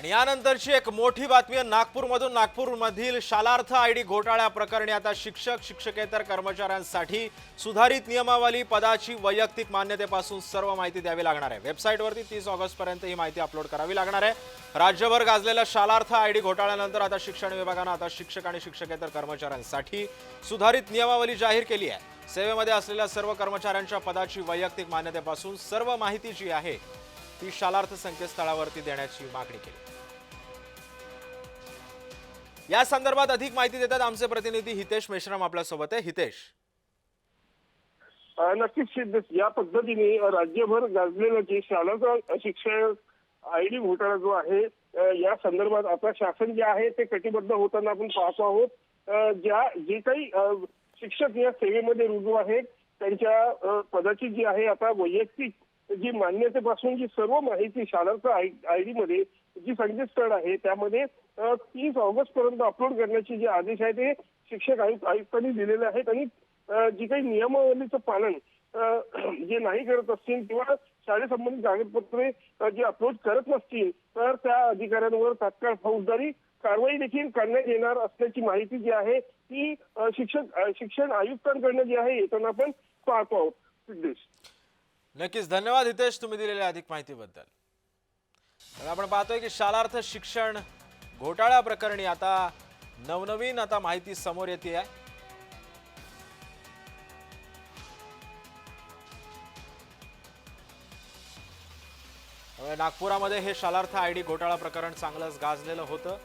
आणि यानंतरची एक मोठी बातमी आहे नागपूरमधून. नागपूरमधील शालार्थ आय डी घोटाळ्या प्रकरणी आता शिक्षक शिक्षकेतर कर्मचाऱ्यांसाठी सुधारित नियमावली पदाची वैयक्तिक मान्यतेपासून सर्व माहिती द्यावी लागणार आहे. वेबसाईटवरती तीस ऑगस्टपर्यंत ही माहिती अपलोड करावी लागणार आहे. राज्यभर गाजलेल्या शालार्थ आय डी घोटाळ्यानंतर आता शिक्षण विभागानं आता शिक्षक आणि शिक्षकेतर कर्मचाऱ्यांसाठी सुधारित नियमावली जाहीर केली आहे. सेवेमध्ये असलेल्या सर्व कर्मचाऱ्यांच्या पदाची वैयक्तिक मान्यतेपासून सर्व माहिती जी आहे ती शालार्थ संकेतस्थळावरती देण्याची मागणी केली. या संदर्भात अधिक माहिती देतात आमचे प्रतिनिधी हितेश मेश्राम आपल्यासोबत आहे. हितेश. नक्कीच या पद्धतीने राज्यभर गाजलेला जे शाळाचा शिक्षण आय डी घोटाळा जो आहे या संदर्भात आता शासन जे आहे ते कटिबद्ध होताना आपण पाहतो आहोत. ज्या जे काही शिक्षक या सेवेमध्ये रुजू आहेत त्यांच्या पदाची जी आहे आता वैयक्तिक जी मान्यतेपासून जी सर्व माहिती शाळांचा आय डी मध्ये जी संकेतस्थळ आहे त्यामध्ये तीस ऑगस्ट पर्यंत अपलोड करण्याचे जे आदेश आहे ते शिक्षक आयुक्त आयुक्तांनी दिलेले आहेत आणि जी काही नियमावलीचं पालन जे नाही करत असतील किंवा शाळेसंबंधित कागदपत्रे जे अपलोड करत नसतील तर त्या अधिकाऱ्यांवर तात्काळ फौजदारी कारवाई देखील करण्यात येणार असल्याची माहिती जी आहे ती शिक्षक शिक्षण आयुक्तांकडनं जी आहे येताना आपण पाहतो आहोत. सिद्धेश. नक्कीच. धन्यवाद हितेश तुम्ही दिलेल्या अधिक माहितीबद्दल. तर आपण पाहतोय की शालार्थ शिक्षण घोटाळ्या प्रकरणी आता नवनवीन आता माहिती समोर येते आहे नागपुरामध्ये हे शालार्थ आय डी घोटाळा प्रकरण चांगलंच गाजलेलं होतं.